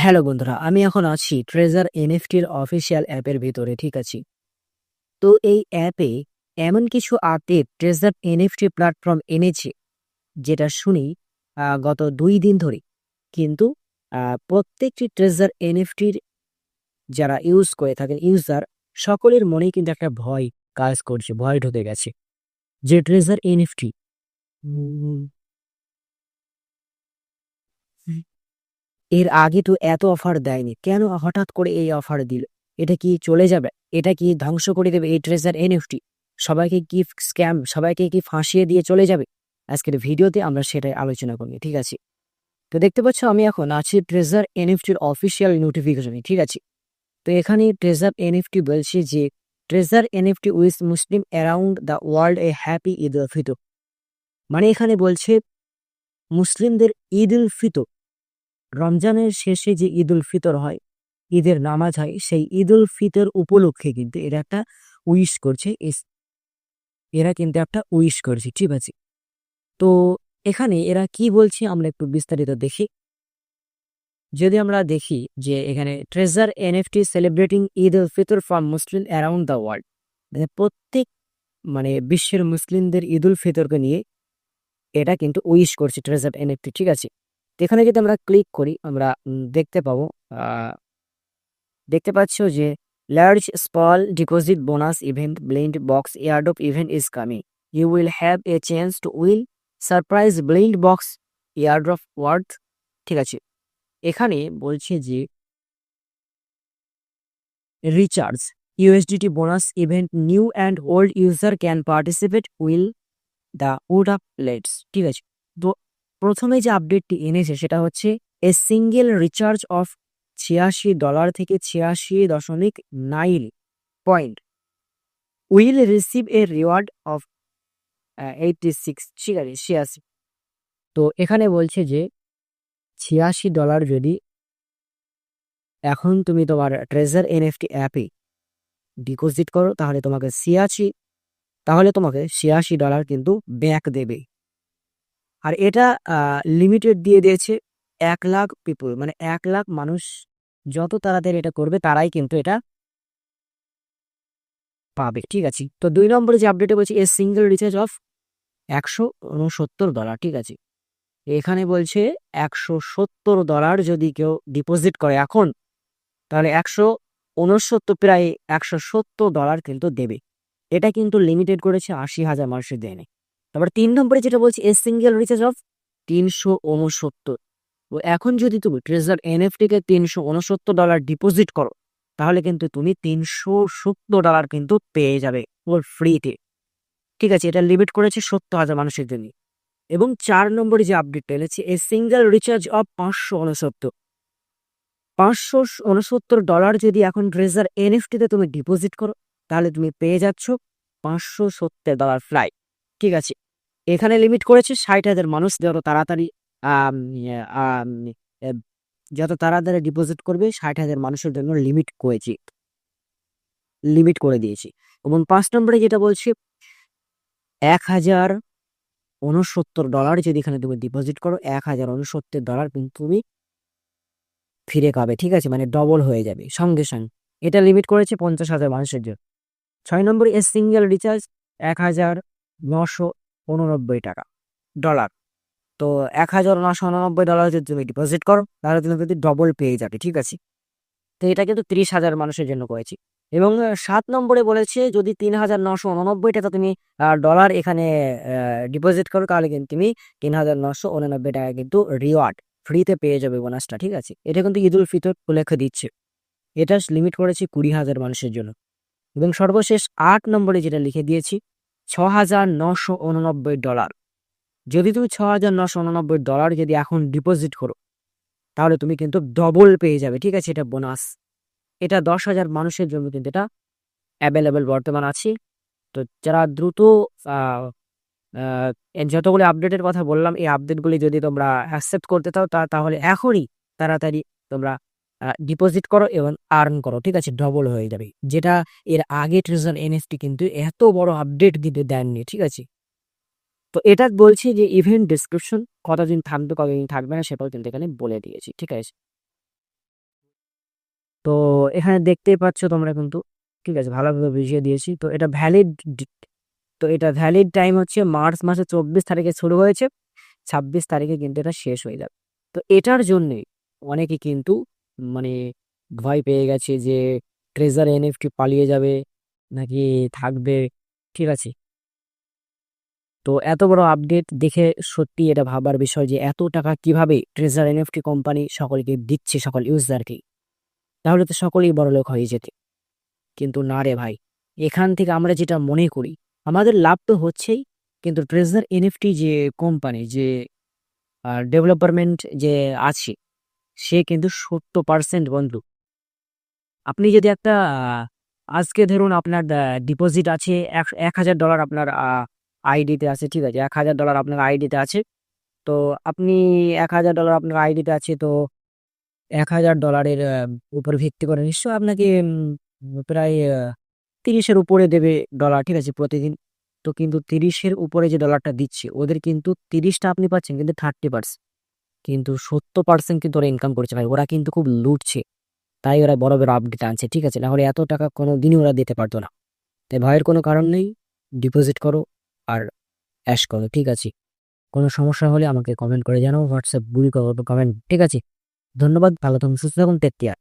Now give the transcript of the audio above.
Hello বন্ধুরা, আমি এখন আছি ট্রেজার এনএফটির অফিসিয়াল অ্যাপের ভিতরে, ঠিক আছে? তো এই অ্যাপে এমন কিছু আপডেট ট্রেজার এনএফটি প্ল্যাটফর্ম এনেছে, যেটা শুনি গত দুই দিন ধরে। কিন্তু প্রত্যেকটি ট্রেজার এনএফটির যারা ইউজ করে থাকেন ইউজার সকলের মনেই কিন্তু একটা ভয় কাজ করছে, ভয় ঢুকে গেছে যে ট্রেজার এনএফটি এর আগে তো এত অফার দেয়নি। কেন হঠাৎ করে এই অফার দিল? এটা কি চলে যাবে? এটা কি ধ্বংস করে দেবে এই ট্রেজার এনএফটি সবাইকে কি স্ক্যাম সবাইকে কি ফাঁসিয়ে দিয়ে চলে যাবে? আজকের ভিডিওতে আমরা সেটাই আলোচনা করব, ঠিক আছে? তো দেখতে পাচ্ছ আমি এখন আছি ট্রেজার এনএফটির অফিসিয়াল নোটিফিকেশনে ঠিক আছে? তো এখানে ট্রেজার এনএফটি বলছে যে treasure NFT with Muslim around the world a happy Eid ul Fitr. মানে এখানে বলছে, মুসলিমদের ঈদ উল ফিতর রমজানের শেষে যে ঈদ উল ফিতর হয়, ঈদের নামাজ হয়, সেই ঈদ উল ফিতর উপলক্ষে কিন্তু এরা একটা উইশ করছে এরা কিন্তু একটা উইশ করছে, ঠিক আছে? তো এখানে এরা কি বলছে আমরা একটু বিস্তারিত দেখি। যদি আমরা দেখি যে এখানে treasure NFT celebrating Eid ul Fitr from Muslim around the world মানে প্রত্যেক মানে বিশ্বের মুসলিমদের ঈদ উল ফিতরকে নিয়ে এটা কিন্তু উইশ করছে ট্রেজার এনএফটি, ঠিক আছে? এখানে যদি আমরা ক্লিক করি, আমরা দেখতে পাবো দেখতে পাচ্ছ যে large small deposit bonus event blind box airdrop event is coming you will have a change to will surprise blind box airdrop worth ঠিক আছে? এখানে বলছে যে recharge USDT bonus event new and old user can participate will the wood of let's ঠিক আছে? তো প্রথমে যে আপডেটটি এনেছে সেটা হচ্ছে এ সিঙ্গেল রিচার্জ অফ ছিয়াশি ডলার থেকে ছিয়াশি দশমিক nine point will receive a reward of eighty six ঠিক আছে ছিয়াশি তো এখানে বলছে যে ছিয়াশি ডলার যদি এখন তুমি তোমার ট্রেজার এনএফটি অ্যাপে ডিপোজিট করো, তাহলে তোমাকে ছিয়াশি, তাহলে তোমাকে ছিয়াশি ডলার কিন্তু ব্যাক দেবে। আর এটা লিমিটেড দিয়ে দিয়েছে এক লাখ পিপুল মানে এক লাখ মানুষ যত তাড়াতাড়ি এটা করবে, তারাই কিন্তু এটা পাবে। ঠিক আছে? তো দুই নম্বরে যে আপডেটে বলছে এ সিঙ্গেল রিচার্জ অফ একশো উনসত্তর ডলার ঠিক আছে? এখানে বলছে একশো সত্তর ডলার যদি কেউ ডিপোজিট করে এখন, তাহলে একশো উনসত্তর, প্রায় একশো সত্তর ডলার কিন্তু দেবে। এটা কিন্তু লিমিটেড করেছে আশি হাজার মানুষের দেয়নি তারপর তিন নম্বরে যেটা বলছি, এ সিঙ্গেল রিচার্জ অফ তিনশো উনসত্তর। তো এখন যদি তুমি ট্রেজার এনএফটিকে তিনশো উনসত্তর ডলার ডিপোজিট করো, তাহলে কিন্তু তুমি তিনশো সত্তর ডলার কিন্তু পেয়ে যাবে ওর ফ্রিতে ঠিক আছে, এটা লিমিট করেছে সত্তর হাজার মানুষের জন্য। এবং চার নম্বরে যে আপডেটটা এনেছে এ সিঙ্গেল রিচার্জ অফ পাঁচশো উনসত্তর। পাঁচশো উনসত্তর ডলার যদি এখন ট্রেজার এনএফটিতে তুমি ডিপোজিট করো, তাহলে তুমি পেয়ে যাচ্ছ পাঁচশো সত্তর ডলার ফ্লাই ঠিক আছে। এখানে লিমিট করেছে ষাট হাজার মানুষ যত তাড়াতাড়ি ইয়ে, যত তাড়াতাড়ি ডিপোজিট করবে ষাট হাজার মানুষের জন্য লিমিট করেছি। লিমিট করে দিয়েছি। এবং পাঁচ নম্বরে যেটা বলছি এক হাজার উনসত্তর ডলার যদি এখানে তুমি ডিপোজিট করো এক হাজার উনসত্তর ডলার কিন্তু তুমি ফিরে পাবে ঠিক আছে? মানে ডবল হয়ে যাবে সঙ্গে সঙ্গে। এটা লিমিট করেছে পঞ্চাশ হাজার মানুষের জন্য। ছয় নম্বরে এ সিঙ্গেল রিচার্জ এক হাজার নশো উননব্বই টাকা ডলার তো এক হাজার নশো উননব্বই ডলার যদি তুমি ডিপোজিট করো, তাহলে তুমি কিন্তু ডবল পেয়ে যাবে, ঠিক আছে? তো এটা কিন্তু তিরিশ হাজার মানুষের জন্য করেছি। এবং সাত নম্বরে বলেছে যদি তিন হাজার নশো উননব্বই টাকা তুমি ডলার এখানে ডিপোজিট করো, তাহলে কিন্তু তুমি তিন হাজার নশো উননব্বই টাকা কিন্তু রিওয়ার্ড ফ্রিতে পেয়ে যাবে বোনাসটা ঠিক আছে? এটা কিন্তু ঈদ উল ফিতর উল্লেখ দিচ্ছে। এটা লিমিট করেছি কুড়ি হাজার মানুষের জন্য। এবং সর্বশেষ আট নম্বরে যেটা লিখে দিয়েছি ছ হাজার নশো উননব্বই ডলার। যদি তুমি ছ হাজার নশো উননব্বই ডলার যদি এখন ডিপোজিট করো, তাহলে তুমি কিন্তু ডবল পেয়ে যাবে, ঠিক আছে? এটা বোনাস এটা দশ হাজার মানুষের জন্য কিন্তু এটা অ্যাভেলেবেল বর্তমান আছে। তো যারা দ্রুত যতগুলি আপডেটের কথা বললাম, এই আপডেটগুলি যদি তোমরা অ্যাকসেপ্ট করতে চাও, তা, তাহলে এখনই তাড়াতাড়ি তোমরা ডিপোজিট করো এবং আর্ন করো, ঠিক আছে? ডবল হয়ে যাবে। যেটা এর আগে ট্রেজার এনএফটি কিন্তু এত বড় আপডেট দিতে দেননি, ঠিক আছে? তো এটা বলছি যে ইভেন্ট ডিসক্রিপশন কতদিন থাকবে কতদিন থাকবে না সেটাও কিন্তু এখানে বলে দিয়েছি, ঠিক আছে? তো এখানে দেখতেই পাচ্ছ তোমরা কিন্তু, ঠিক আছে? ভালোভাবে বুঝিয়ে দিয়েছি। তো এটা ভ্যালিড তো এটা ভ্যালিড টাইম হচ্ছে মার্চ মাসের চব্বিশ তারিখে শুরু হয়েছে। ছাব্বিশ তারিখে কিন্তু এটা শেষ হয়ে যাবে। তো এটার জন্যে অনেকে কিন্তু মানে ভয় পেয়ে গেছে যে ট্রেজার এনএফটি পালিয়ে যাবে নাকি থাকবে। ঠিক আছে। তো এত বড় আপডেট দেখে সত্যি এটা ভাবার বিষয় যে এত টাকা কীভাবে ট্রেজার এনএফটি কোম্পানি সকলকে দিচ্ছে সকল ইউজারকে তাহলে তো সকলেই বড়লোক হয়ে যেতে। কিন্তু না রে ভাই, এখান থেকে আমরা যেটা মনে করি, আমাদের লাভ তো হচ্ছেই, কিন্তু ট্রেজার এনএফটি যে কোম্পানি যে ডেভেলপমেন্ট যে আছে সে কিন্তু সত্তর পার্সেন্ট বন্ধু। আপনি যদি একটা আজকে ধরুন আপনার ডিপোজিট আছে, এক হাজার ডলার আপনার আইডিতে আছে, ঠিক আছে, এক হাজার ডলার আপনার আইডিতে আছে, তো আপনি এক হাজার ডলার আপনার আইডিতে আছে, তো এক হাজার ডলারের উপর ভিত্তি করে নিশ্চয় আপনাকে প্রায় তিরিশের উপরে দেবে ডলার ঠিক আছে, প্রতিদিন। তো কিন্তু তিরিশের উপরে যে ডলারটা দিচ্ছে, ওদের কিন্তু তিরিশটা আপনি পাচ্ছেন, কিন্তু থার্টি পার্সেন্ট কিন্তু সত্তর পার্সেন্ট কিন্তু ওরা ইনকাম করছে ভাই। ওরা কিন্তু খুব লুটছে। তাই ওরা বড় বড় আপডেট আনছে, ঠিক আছে? নাহলে এত টাকা কোনো দিনই ওরা দিতে পারতো না। তাই ভয়ের কোনো কারণ নেই ডিপোজিট করো আর অ্যাশ করো, ঠিক আছে? কোনো সমস্যা হলে আমাকে কমেন্ট করে জানাও হোয়াটসঅ্যাপ বুড়ি করো কমেন্ট ঠিক আছে? ধন্যবাদ, ভালো থাকুন, সুস্থ থাকুন কেয়ার